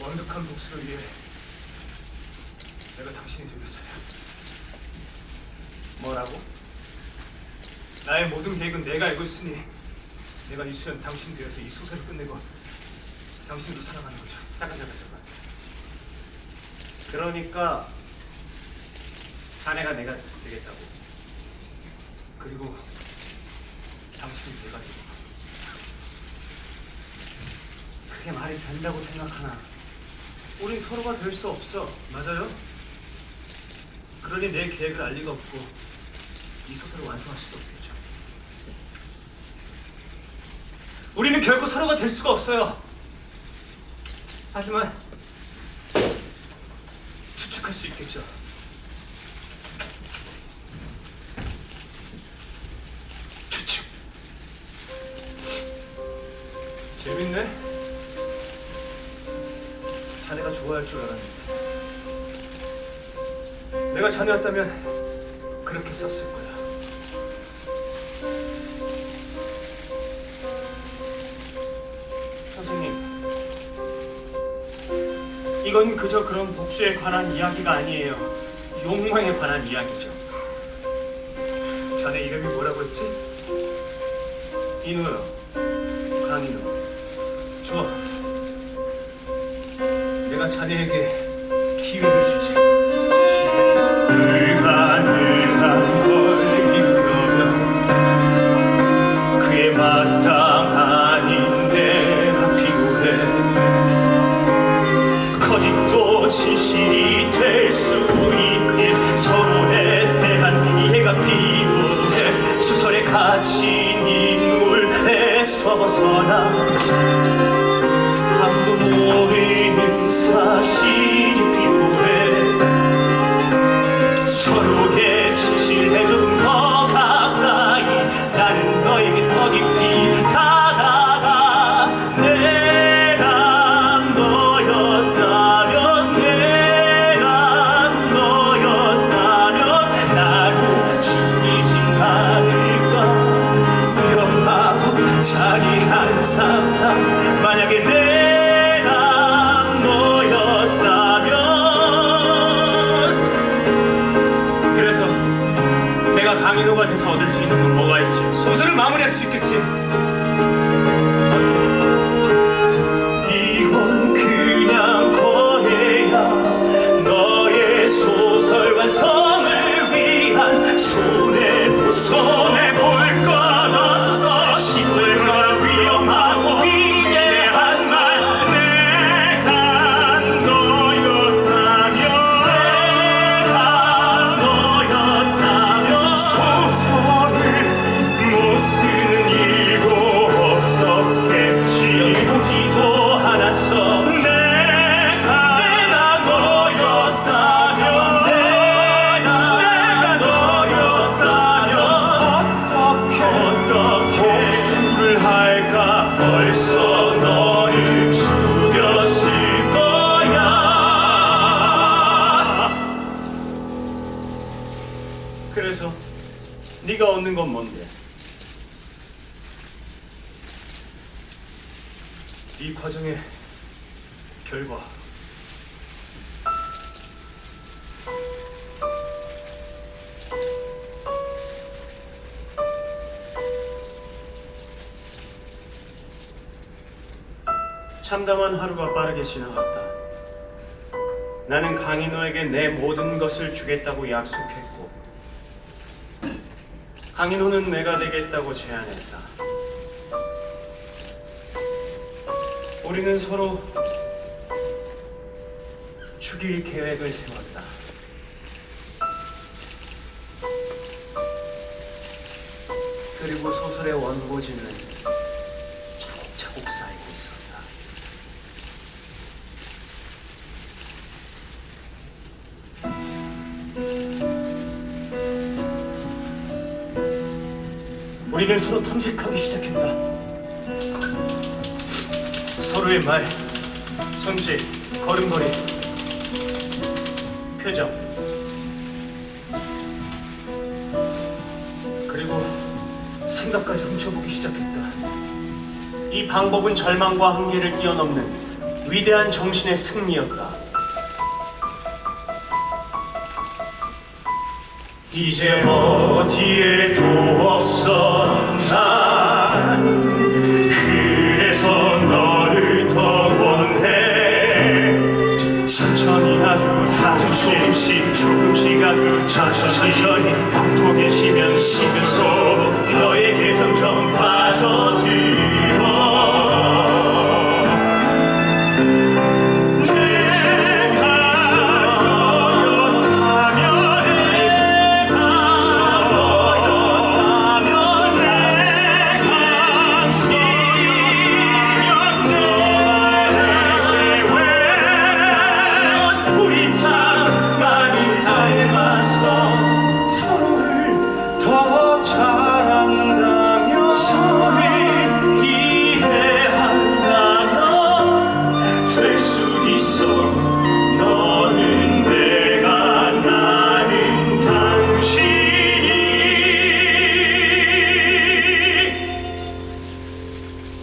완벽한 복수를 위해 내가 당신이 되겠어요. 뭐라고? 나의 모든 계획은 내가 알고 있으니 내가 이 수연 당신 되어서 이 소설을 끝내고 당신도 살아가는 거죠. 잠깐 잠깐 잠깐. 그러니까 자네가 내가 되겠다고. 그리고 당신이 내가 되고 그게 말이 된다고 생각하나? 우린 서로가 될 수 없어. 맞아요? 그러니 내 계획을 알 리가 없고 이 소설을 완성할 수도 없겠죠. 우리는 결코 서로가 될 수가 없어요. 하지만 추측할 수 있겠죠. 추측. 재밌네. 자네가 좋아할 줄 알았는데. 내가 자네였다면 그렇게 썼을 거야. 선생님, 이건 그저 그런 복수에 관한 이야기가 아니에요. 욕망에 관한 이야기죠. 자네 이름이 뭐라고 했지? 인우요, 강인우. 좋아. 내가 자네에게 기회를 주지. 불가능한 걸 이루려면 그에 마땅한 인내가 필요해. 진실 이 과정의 결과 참담한 하루가 빠르게 지나갔다. 나는 강인호에게 내 모든 것을 주겠다고 약속했고, 강인호는 내가 되겠다고 제안했다. 우리는 서로 죽일 계획을 세웠다. 그리고 소설의 원고지는 차곡차곡 쌓이고 있었다. 우리는 서로 탐색하기 시작했다. 서로의 말, 손짓, 걸음걸이, 표정. 그리고 생각까지 훔쳐보기 시작했다. 이 방법은 절망과 한계를 뛰어넘는 위대한 정신의 승리였다. 이제 어디에도 난 자주 서연히. 걷고 계시면 쉬면서